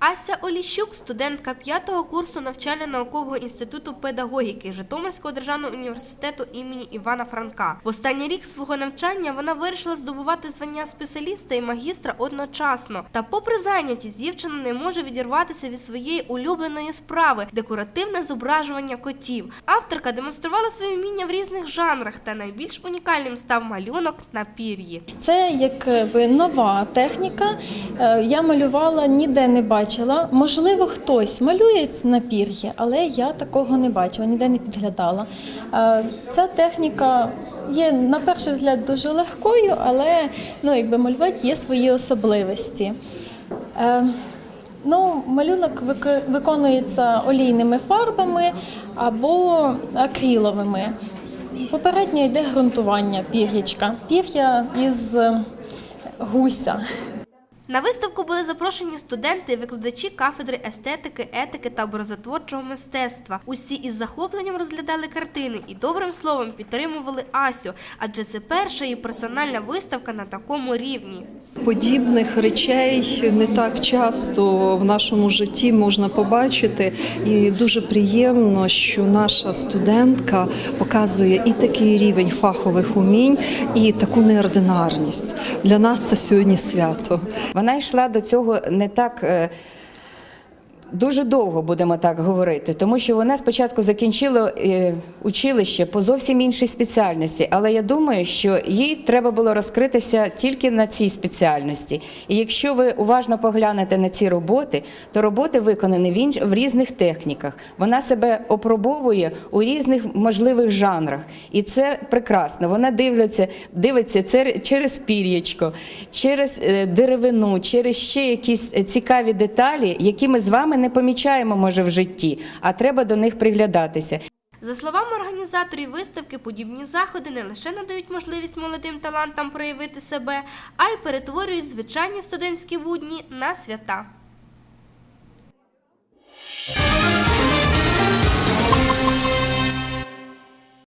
Ася Оліщук, студентка п'ятого курсу навчально-наукового інституту педагогіки Житомирського державного університету імені Івана Франка. В останній рік свого навчання вона вирішила здобувати звання спеціаліста і магістра одночасно. Та, попри зайнятість, дівчина не може відірватися від своєї улюбленої справи декоративне зображування котів. Авторка демонструвала свої вміння в різних жанрах, та найбільш унікальним став малюнок на пір'ї. Це якби нова техніка. Е, Я малювала, ніде не бачила. Можливо, хтось малює на пір'ї, але я такого не бачила, ніде не підглядала. Е, Ця техніка є на перший взгляд дуже легкою, але ну, якби малювати є свої особливості. Е, Ну, малюнок виконується олійними фарбами або акриловими. Попередньо йде ґрунтування пір'ячка. Пір'я із гуся. На виставку були запрошені студенти і викладачі кафедри естетики, етики та образотворчого мистецтва. Усі із захопленням розглядали картини і добрим словом підтримували Асю, адже це перша її персональна виставка на такому рівні. Подібних речей не так часто в нашому житті можна побачити, і дуже приємно, що наша студентка показує і такий рівень фахових умінь, і таку неординарність. Для нас це сьогодні свято. Вона йшла до цього не так. Дуже довго будемо так говорити, тому що вона спочатку закінчила е, училище по зовсім іншій спеціальності, але я думаю, що їй треба було розкритися тільки на цій спеціальності. І якщо ви уважно поглянете на ці роботи, то роботи виконані в, різних техніках. Вона себе опробовує у різних можливих жанрах, і це прекрасно. Вона дивиться, дивиться через пір'ячко, через е, деревину, через ще якісь цікаві деталі, які ми з вами не помічаємо, може, в житті, а треба до них приглядатися. За словами організаторів виставки, подібні заходи не лише надають можливість молодим талантам проявити себе, а й перетворюють звичайні студентські будні на свята.